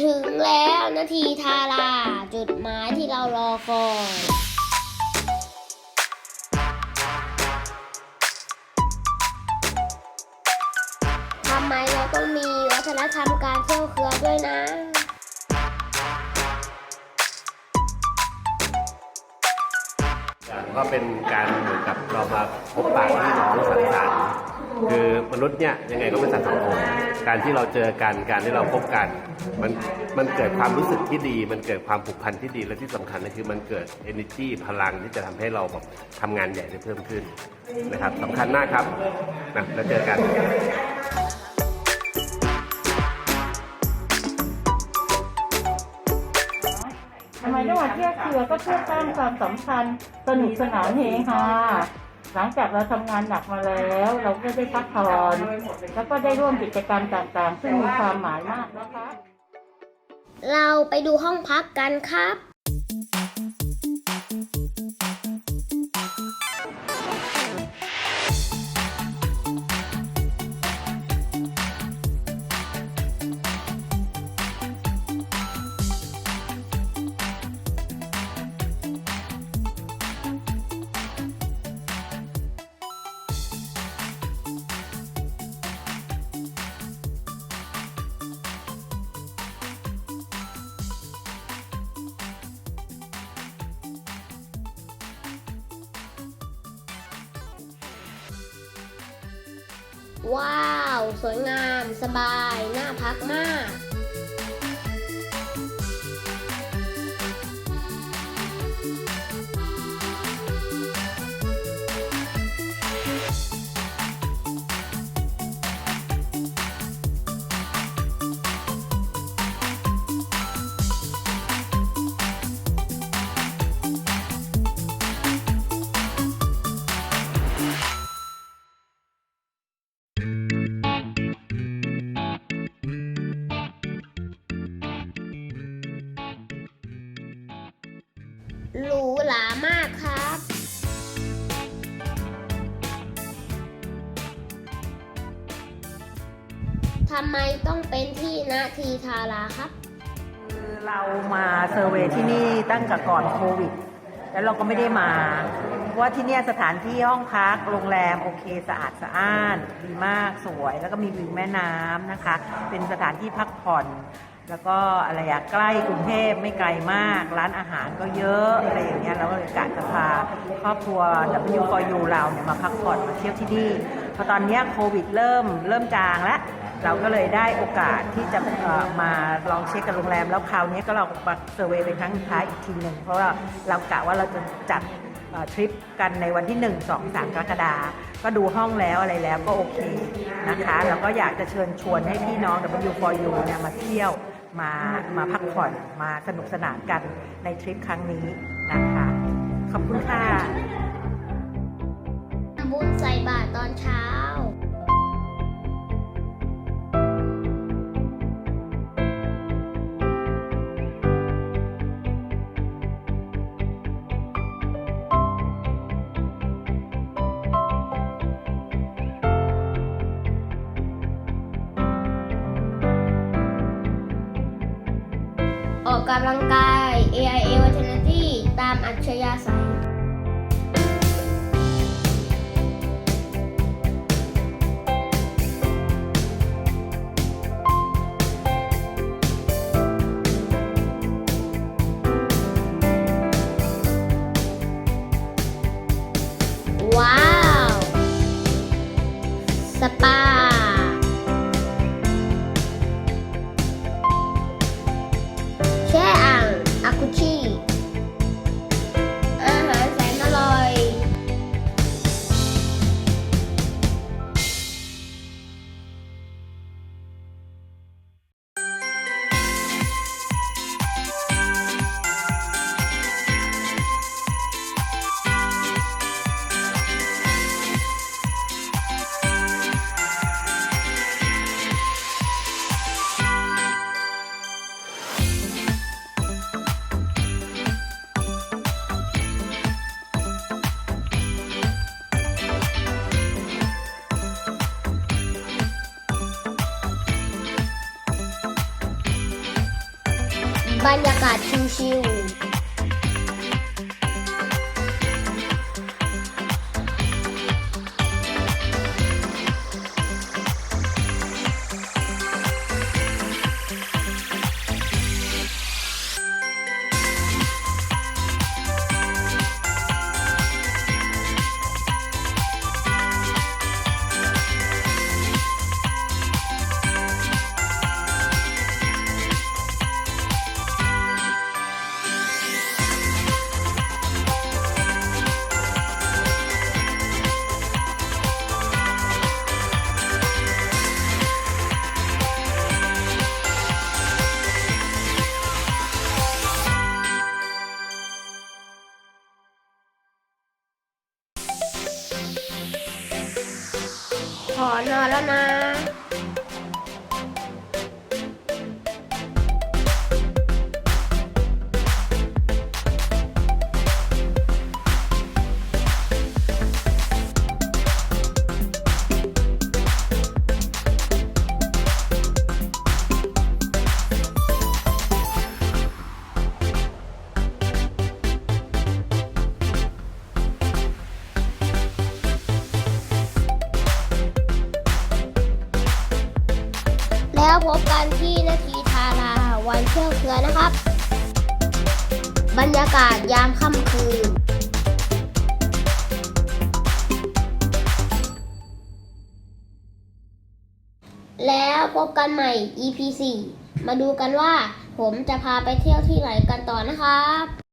ถึงแล้วนาทีทารา จุดหมายที่เรารอคอยทำไมเราต้องมีวัฒนธรรมการเที่ยวเครือด้วยนะก็เป็นการเหมือนกับเรามาพบปะพี่น้องสังสรรค์ คือมนุษย์เนี่ยยังไงก็เป็นสัตว์สังคมการที่เราเจอกันการที่เราพบกัน มันมันเกิดความรู้สึกที่ดี มันเกิดความผูกพันที่ดีและที่สำคัญก็คือมันเกิด energy พลังที่จะทำให้เราแบบทำงานใหญ่ได้เพิ่มขึ้นนะครับสำคัญมากครับนะแล้วเจอกันทำไมต้องมาเที่ยวเครือก็เพื่อสร้างความสัมพันธ์สนุกสนานเฮฮา หลังจากเราทำงานหนักมาแล้ว เราก็ได้พักผ่อนแล้วก็ได้ร่วมกิจกรรมต่างๆ ซึ่งมีความหมายมากนะคะ เราไปดูห้องพักกันครับ ว้าว สวยงาม สบาย น่าพักมาก หรูหรามากครับ ทำไมต้องเป็นที่นาทีทาราครับ คือเรามาเซอร์เวยที่นี่ตั้งแต่ก่อนโควิด แล้วเราก็ไม่ได้มาเพราะว่าที่เนี่ยสถานที่ห้องพักโรงแรมโอเคสะอาดสะอ้าน ดีมากสวย แล้วก็มีวิวแม่น้ำนะคะ เป็นสถานที่พักผ่อน แล้วก็อะไรอะใกล้กรุงเทพไม่ไกลมาก ร้านอาหารก็เยอะอะไรอย่างเงี้ยเราก็เลยกะจะพาครอบครัว W for U เราเนี่ยมาพักผ่อนมาเที่ยวที่นี่พอตอนเนี้ยโควิดเริ่มเริ่มจางแล้วเราก็เลยได้โอกาสที่จะมาลองเช็คกับโรงแรม แล้วคราวนี้ก็เรามาเซอร์เวยเป็นครั้งสุดท้ายอีกทีหนึ่งเพราะว่าเรากะว่าเราจะจัดทริปกันในวันที่ 1 2 3 กรกฎาก็ดูห้องแล้วอะไรแล้วก็โอเคนะคะ แล้วก็อยากจะเชิญชวนให้พี่น้อง W for You เนี่ยมาเที่ยว มามาพักผ่อนมาสนุกสนานกันในทริปครั้งนี้นะคะ ขอบคุณค่ะทำบุญใส่บาตรตอนเช้า กกำลังกาย AIA Vitality ตามอัจฉริยะสาย บรร ขอนอนแล้วนะ แล้วพบกันที่นาทีทาราวันเที่ยวเครือนะครับ บรรยากาศยามค่ำคืนแล้วพบกันใหม่ EP 4 มาดูกันว่าผมจะพาไปเที่ยวที่ไหนกันต่อนะครับ